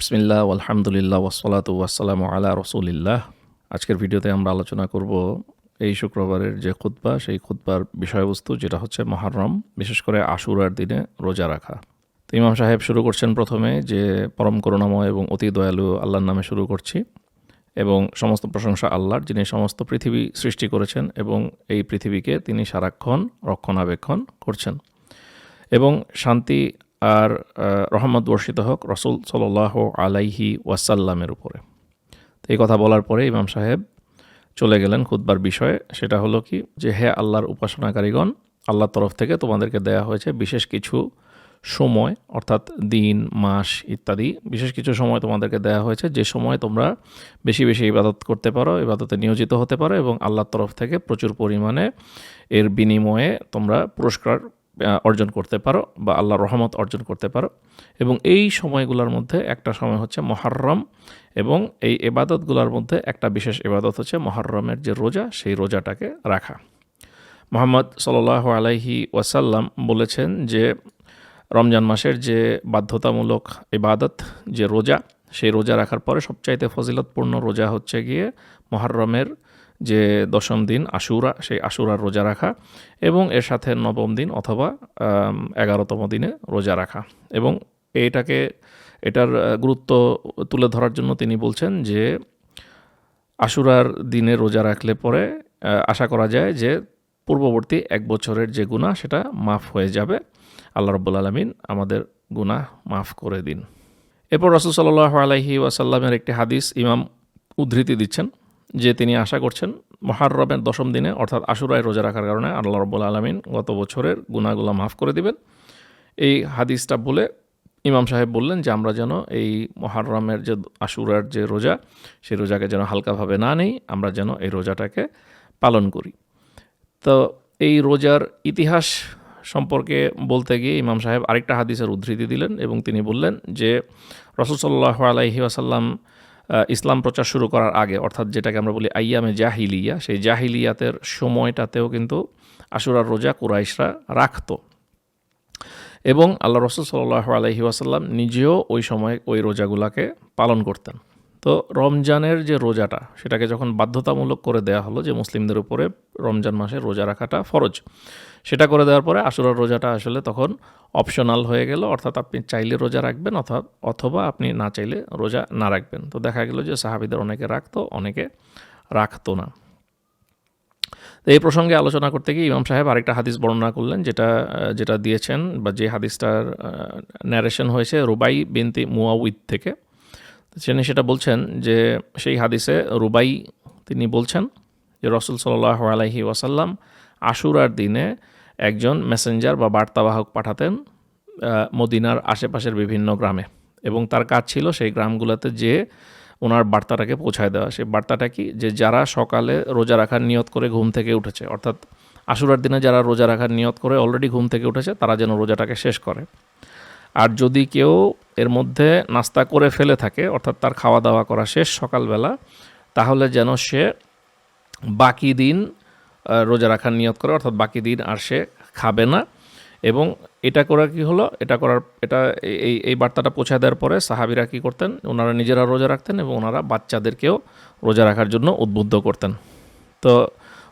বিসমিল্লাহ, আলহামদুলিল্লাহ ওসলাতু ওয়াসালাম আলা রসুলিল্লাহ। আজকের ভিডিওতে আমরা আলোচনা করব এই শুক্রবারের যে খুতবা, সেই খুতবার বিষয়বস্তু যেটা হচ্ছে মহারম, বিশেষ করে আশুরার দিনে রোজা রাখা। তো ইমাম সাহেব শুরু করছেন প্রথমে যে পরম করুণাময় এবং অতি দয়ালু আল্লাহর নামে শুরু করছি এবং সমস্ত প্রশংসা আল্লাহর, যিনি সমস্ত পৃথিবী সৃষ্টি করেছেন এবং এই পৃথিবীকে তিনি সারাক্ষণ রক্ষণাবেক্ষণ করছেন। এবং শান্তি আর রহমত বর্ষিত হোক রসুল সাল্লাহ আলাইহি ওয়াসাল্লামের উপরে। তো এই কথা বলার পরে ইমাম সাহেব চলে গেলেন খুদ্বার বিষয়ে। সেটা হলো কি যে, হে আল্লাহর উপাসনাকারীগণ, আল্লাহর তরফ থেকে তোমাদেরকে দেয়া হয়েছে বিশেষ কিছু সময়, অর্থাৎ দিন, মাস ইত্যাদি। বিশেষ কিছু সময় তোমাদেরকে দেয়া হয়েছে। যে সময় তোমরা বেশি বেশি ইবাদত করতে পারো, ইবাদতে নিয়োজিত হতে পারো এবং আল্লাহর তরফ থেকে প্রচুর পরিমাণে এর বিনিময়ে তোমরা পুরস্কার অর্জন করতে পারো বা আল্লাহর রহমত অর্জন করতে পারো। এবং এই সময়গুলোর মধ্যে একটা সময় হচ্ছে মহারম এবং এই এবাদতগুলোর মধ্যে একটা বিশেষ এবাদত হচ্ছে মহারমের যে রোজা, সেই রোজাটাকে রাখা। মোহাম্মদ সাল আলাইহি ওয়াসাল্লাম বলেছেন যে রমজান মাসের যে বাধ্যতামূলক ইবাদত যে রোজা, সেই রোজা রাখার পরে সবচাইতে ফজিলতপূর্ণ রোজা হচ্ছে গিয়ে মহারমের যে দশম দিন আশুরা, সেই আশুরার রোজা রাখা এবং এর সাথে নবম দিন অথবা এগারোতম দিনে রোজা রাখা। এবং এইটাকে এটার গুরুত্ব তুলে ধরার জন্য তিনি বলছেন যে, আশুরার দিনে রোজা রাখলে পরে আশা করা যায় যে পূর্ববর্তী এক বছরের যে গুণা সেটা মাফ হয়ে যাবে। আল্লাহ রব্বুল আলমিন আমাদের গুনাহ মাফ করে দিন। এরপর রসুল সাল্লাহ আলাইহি ওয়াসাল্লামের একটি হাদিস ইমাম উদ্ধৃতি দিচ্ছেন। যে তিনি আশা করছেন মহারমের দশম দিনে, অর্থাৎ আশুরায় রোজা রাখার কারণে আল্লাহ রব্বুল আলমিন গত বছরের গুনাহগুলো মাফ করে দিবেন। এই হাদিসটা বলে ইমাম সাহেব বললেন যে, আমরা যেন এই মহারমের যে আশুরার যে রোজা, সেই রোজাকে যেন হালকাভাবে না নেই, আমরা যেন এই রোজাটাকে পালন করি। তো এই রোজার ইতিহাস সম্পর্কে বলতে গিয়ে ইমাম সাহেব আরেকটা হাদিসের উদ্ধৃতি দিলেন এবং তিনি বললেন যে রসুল সাল্লাহ আলাইহি আসাল্লাম ইসলাম প্রচার শুরু করার আগে, অর্থাৎ যেটাকে আমরা বলি আইয়ামে জাহিলিয়া, সেই জাহিলিয়াতের সময়টাতেও কিন্তু আশুরার রোজা কুরাইশরা রাখত। এবং আল্লাহ রসুল সাল্লাহ আলহি ওয়াসাল্লাম নিজেও ওই সময় ওই রোজাগুলাকে পালন করতেন। তো রমজানের যে রোজাটা, সেটাকে যখন বাধ্যতামূলক করে দেয়া হলো যে মুসলিমদের উপরে রমজান মাসে রোজা রাখাটা ফরজ, সেটা করে দেওয়ার পরে আশুরার রোজাটা আসলে তখন অপশনাল হয়ে গেল। অর্থাৎ আপনি চাইলে রোজা রাখবেন অথবা অথবা আপনি না চাইলে রোজা না রাখবেন। তো দেখা গেল যে সাহাবিদের অনেকে রাখতো অনেকে রাখতো না। তো এই প্রসঙ্গে আলোচনা করতে গিয়ে ইমাম সাহেব আরেকটা হাদিস বর্ণনা করলেন, যেটা যেটা দিয়েছেন বা যে হাদিসটার ন্যারেশন হয়েছে রুবাই বিনতি মুয়াউদ থেকে। তিনি সেটা বলছেন যে সেই হাদিসে রুবাই তিনি বলছেন যে রসুল সাল্লাহ আলাইহি ওয়াসাল্লাম আশুরার দিনে একজন মেসেঞ্জার বা বার্তাবাহক পাঠাতেন মদিনার আশেপাশের বিভিন্ন গ্রামে। এবং তার কাজ ছিল সেই গ্রামগুলোতে যে ওনার বার্তাটাকে পৌঁছায় দেওয়া। সেই বার্তাটা কি? যে যারা সকালে রোজা রাখার নিয়ত করে ঘুম থেকে উঠেছে, অর্থাৎ আশুরার দিনে যারা রোজা রাখার নিয়ত করে অলরেডি ঘুম থেকে উঠেছে, তারা যেন রোজাটাকে শেষ করে। আর যদি কেউ এর মধ্যে নাস্তা করে ফেলে থাকে, অর্থাৎ তার খাওয়া দাওয়া করা শেষ সকালবেলা, তাহলে যেন সে বাকি দিন রোজা রাখার নিয়ত করে, অর্থাৎ বাকি দিন আর সে খাবে না। এবং এটা করা কি হলো? এটা করার, এটা এই- এই বার্তাটা পৌঁছায় দেওয়ার পরে সাহাবিরা কী করতেন? ওনারা নিজেরা রোজা রাখতেন এবং ওনারা বাচ্চাদেরকেও রোজা রাখার জন্য উদ্বুদ্ধ করতেন। তো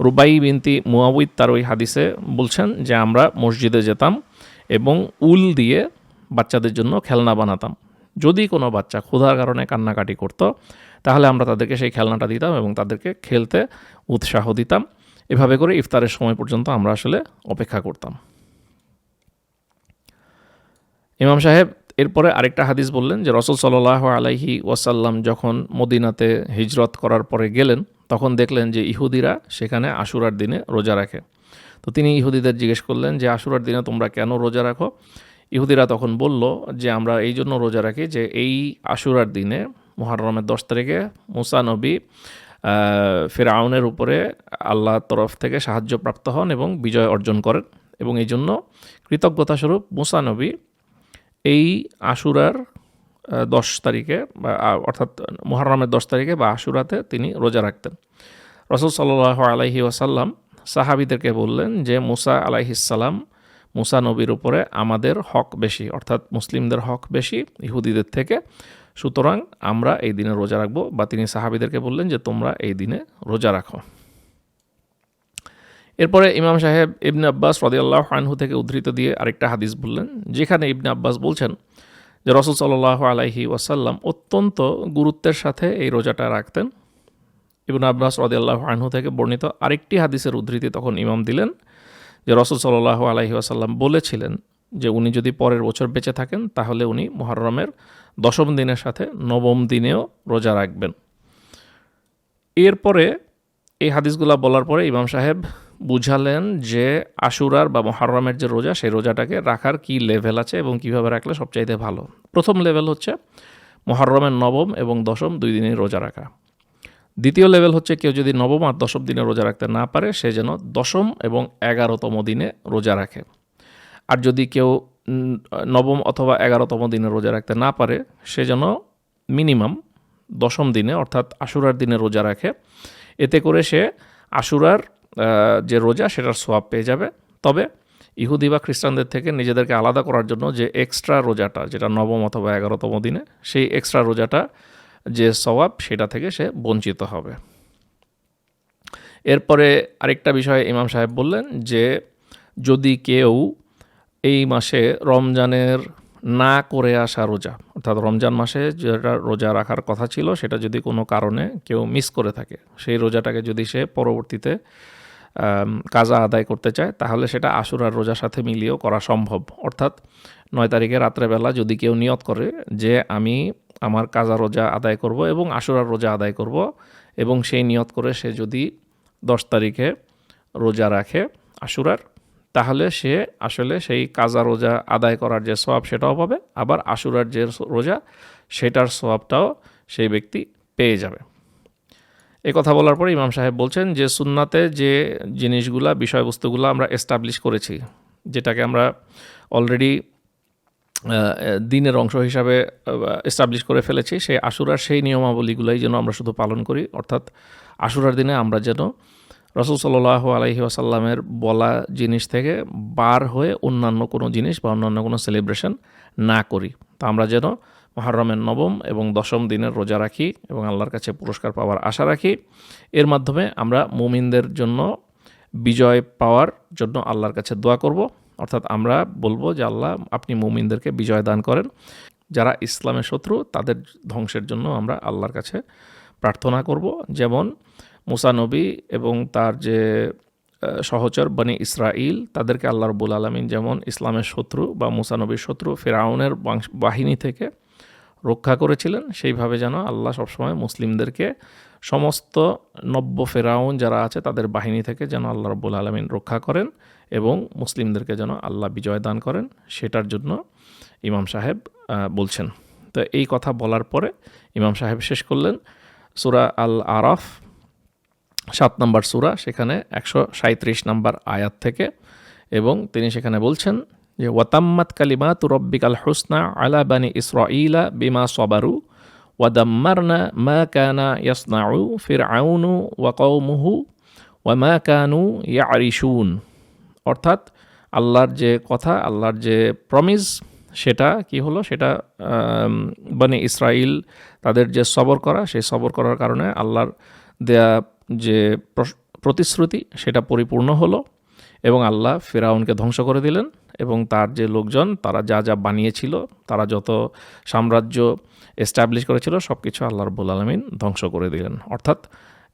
রুবাই বিনতি মুয়াবিদ তার ওই হাদিসে বলছেন যে, আমরা মসজিদে যেতাম এবং উল দিয়ে বাচ্চাদের জন্য খেলনা বানাতাম। যদি কোনো বাচ্চা ক্ষুধার কারণে কান্নাকাটি করতো, তাহলে আমরা তাদেরকে সেই খেলনাটা দিতাম এবং তাদেরকে খেলতে উৎসাহ দিতাম। এভাবে করে ইফতারের সময় পর্যন্ত আমরা আসলে অপেক্ষা করতাম। ইমাম সাহেব, এরপরে আরেকটা হাদিস বললেন যে, রসুল সাল্লাহ আলাইহি ওয়াসাল্লাম যখন মদিনাতে হিজরত করার পরে গেলেন, তখন দেখলেন যে ইহুদিরা সেখানে আশুরার দিনে রোজা রাখে। তো তিনি ইহুদিদের জিজ্ঞেস করলেন যে, আশুরার দিনে তোমরা কেন রোজা রাখো? ইহুদিরা তখন বলল যে, আমরা এই জন্য রোজা রাখি যে, এই আশুরার দিনে মহারমের দশ তারিখে মুসা নবী ফেরাউনের উপরে আল্লাহর তরফ থেকে সাহায্য প্রাপ্ত হন এবং বিজয় অর্জন করেন এবং এই জন্য কৃতজ্ঞতাস্বরূপ মুসা নবী এই আশুরার দশ তারিখে বা অর্থাৎ মুহররমের দশ তারিখে বা আশুরাতে তিনি রোজা রাখতেন। রসুল সাল্লাহ আলাইহি ওয়াসাল্লাম সাহাবিদেরকে বললেন যে, মুসা আলাইহিসাল্লাম মুসা নবীর উপরে আমাদের হক বেশি, অর্থাৎ মুসলিমদের হক বেশি ইহুদিদের থেকে। সুতরাং আমরা এই দিনে রোজা রাখব বা তিনি সাহাবিদেরকে বললেন যে, তোমরা এই দিনে রোজা রাখো। এরপরে ইমাম সাহেব ইবনে আব্বাস রদিয়াল্লাহ আনহু থেকে উদ্ধৃত দিয়ে আরেকটা হাদিস বললেন, যেখানে ইবনে আব্বাস বলছেন যে, রসুল সাল্লাহ আলাইহি ওয়াসাল্লাম অত্যন্ত গুরুত্বের সাথে এই রোজাটা রাখতেন। ইবন আব্বাস রদিয়াল্লাহ আনহু থেকে বর্ণিত আরেকটি হাদিসের উদ্ধৃতি তখন ইমাম দিলেন যে রসুল সাল্লাহ আলাইহি ওয়াসাল্লাম বলেছিলেন যে উনি যদি পরের বছর বেঁচে থাকেন, তাহলে উনি মহরমের দশম দিনের সাথে নবম দিনেও রোজা রাখবেন। এরপরে এই হাদিসগুলা বলার পরে ইমাম সাহেব বুঝালেন যে আশুরার বা মহারমের যে রোজা, সেই রোজাটাকে রাখার কি লেভেল আছে এবং কীভাবে রাখলে সবচাইতে ভালো? প্রথম লেভেল হচ্ছে মহরমের নবম এবং দশম দুই দিনই রোজা রাখা। দ্বিতীয় লেভেল হচ্ছে কেউ যদি নবম আর দশম দিনে রোজা রাখতে না পারে, সে যেন দশম এবং এগারোতম দিনে রোজা রাখে। আর যদি কেউ নবম অথবা এগারোতম দিনে রোজা রাখতে না পারে, সে যেন মিনিমাম দশম দিনে, অর্থাৎ আশুরার দিনে রোজা রাখে। এতে করে সে আশুরার যে রোজা, সেটার সোয়াব পেয়ে যাবে। তবে ইহুদি বা খ্রিস্টানদের থেকে নিজেদেরকে আলাদা করার জন্য যে এক্সট্রা রোজাটা, যেটা নবম অথবা এগারোতম দিনে, সেই এক্সট্রা রোজাটা যে সওয়াব, সেটা থেকে সে বঞ্চিত হবে। এরপরে আরেকটা বিষয়ে ইমাম সাহেব বললেন যে, যদি কেউ এই মাসে রমজানের না করে আসা রোজা, অর্থাৎ রমজান মাসে যেটা রোজা রাখার কথা ছিল, সেটা যদি কোনো কারণে কেউ মিস করে থাকে, সেই রোজাটাকে যদি সে পরবর্তীতে কাজা আদায় করতে চায়, তাহলে সেটা আশুরার রোজার সাথে মিলিয়েও করা সম্ভব। অর্থাৎ নয় তারিখে রাত্রেবেলা যদি কেউ নিয়ত করে যে, আমি আমার কাজা রোজা আদায় করব এবং আশুরার রোজা আদায় করব এবং সেই নিয়ত করে সে যদি দশ তারিখে রোজা রাখে আশুরার, তাহলে সে আসলে সেই কাজা রোজা আদায় করার যে সোয়াব সেটাও পাবে, আবার আশুরার যে রোজা সেটার সোয়াবটাও সেই ব্যক্তি পেয়ে যাবে। এ কথা বলার পরে ইমাম সাহেব বলছেন যে সুন্নাতে যে জিনিসগুলা, বিষয়বস্তুগুলো আমরা এস্টাবলিশ করেছি, যেটাকে আমরা অলরেডি দিনের অংশ হিসাবে এস্টাবলিশ করে ফেলেছি। সেই আশুরার সেই নিয়মাবলীগুলোই যেন আমরা শুধু পালন করি। অর্থাৎ আশুরার দিনে আমরা যেন রসুল সাল্লাহ আলহি আসাল্লামের বলা জিনিস থেকে বার হয়ে অন্যান্য কোনো জিনিস বা অন্যান্য কোনো সেলিব্রেশন না করি। তা আমরা যেন মহরমের নবম এবং দশম দিনের রোজা রাখি এবং আল্লাহর কাছে পুরস্কার পাওয়ার আশা রাখি। এর মাধ্যমে আমরা মুমিনদের জন্য বিজয় পাওয়ার জন্য আল্লাহর কাছে দোয়া করব। অর্থাৎ আমরা বলব যে আল্লাহ আপনি মুমিনদেরকে বিজয় দান করেন। যারা ইসলামের শত্রু, তাদের ধ্বংসের জন্য আমরা আল্লাহর কাছে প্রার্থনা করব। যেমন মুসানবী এবং তার যে সহচর বনি ইসরাইল তাদেরকে আল্লাহ রবুল আলমিন যেমন ইসলামের শত্রু বা মুসানবীর শত্রু ফেরাউনের বাহিনী থেকে রক্ষা করেছিলেন, সেইভাবে যেন আল্লাহ সবসময় মুসলিমদেরকে সমস্ত নব্য ফেরাউন যারা আছে, তাদের বাহিনী থেকে যেন আল্লাহ রব্বুল আলমিন রক্ষা করেন। এবং মুসলিমদেরকে যেন আল্লাহ বিজয় দান করেন, সেটার জন্য ইমাম সাহেব বলছেন। তো এই কথা বলার পরে ইমাম সাহেব শেষ করলেন। সুরা আল আরাফ সাত নম্বর সুরা, সেখানে একশো সাঁত্রিশ নম্বর আয়াত থেকে এবং তিনি সেখানে বলছেন যে, ওয়াতাম্মাত কালিমা তুরব্বিক আল হুসনা আলা বানি ইসরাইলা বিমা সবারু, ওয়াদাম্মারনা মা কানা ইয়াসনাউ ফির আউনু ওয়াকৌমুহু ওয়ামা কানু ইয়ারিসুন অর্থাৎ আল্লাহর যে কথা, আল্লাহর যে প্রমিস সেটা কি হলো? সেটা মানে ইসরাইল তাদের যে সবর করা, সেই সবর করার কারণে আল্লাহর দেয়া যে প্রতিশ্রুতি, সেটা পরিপূর্ণ হলো এবং আল্লাহ ফেরাউনকে ধ্বংস করে দিলেন এবং তার যে লোকজন, তারা যা যা বানিয়েছিল, তারা যত সাম্রাজ্য এস্টাবলিশ করেছিল সব কিছু আল্লাহ রব্বুল আলমিন ধ্বংস করে দিলেন। অর্থাৎ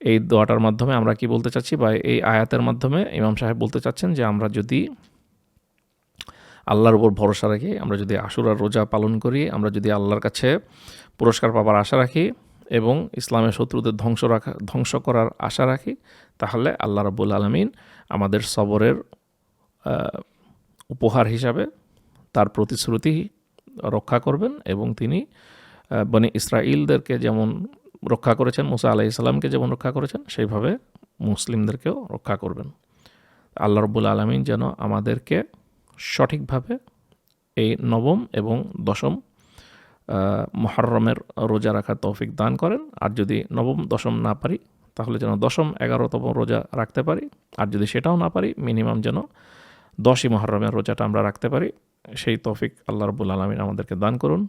এই দোয়াটার মাধ্যমে আমরা কি বলতে চাচ্ছি বা এই আয়াতের মাধ্যমে ইমাম সাহেব বলতে চাচ্ছেন যে আমরা যদি আল্লাহর উপর ভরসা রাখি, আমরা যদি আশুরার রোজা পালন করি, আমরা যদি আল্লাহর কাছে পুরস্কার পাবার আশা রাখি এবং ইসলামের শত্রুদের ধ্বংস রাখা, ধ্বংস করার আশা রাখি, তাহলে আল্লাহ রাবুল আলমিন আমাদের সবরের উপহার হিসাবে তার প্রতিশ্রুতি রক্ষা করবেন এবং তিনি বনি ইসরাইলদেরকে যেমন রক্ষা করেছেন, মুসা আলাহ ইসলামকে যেমন রক্ষা করেছেন, সেইভাবে মুসলিমদেরকেও রক্ষা করবেন। আল্লাহ রব্বুল আলমিন যেন আমাদেরকে সঠিকভাবে এই নবম এবং দশম মহরমের রোজা রাখার তৌফিক দান করেন। আর যদি নবম, দশম না পারি, তাহলে যেন দশম, এগারোতম রোজা রাখতে পারি। আর যদি সেটাও না পারি, মিনিমাম যেন দশই মহরমের রোজাটা আমরা রাখতে পারি। সেই তৌফিক আল্লাহ রবুল আলমিন আমাদেরকে দান করুন।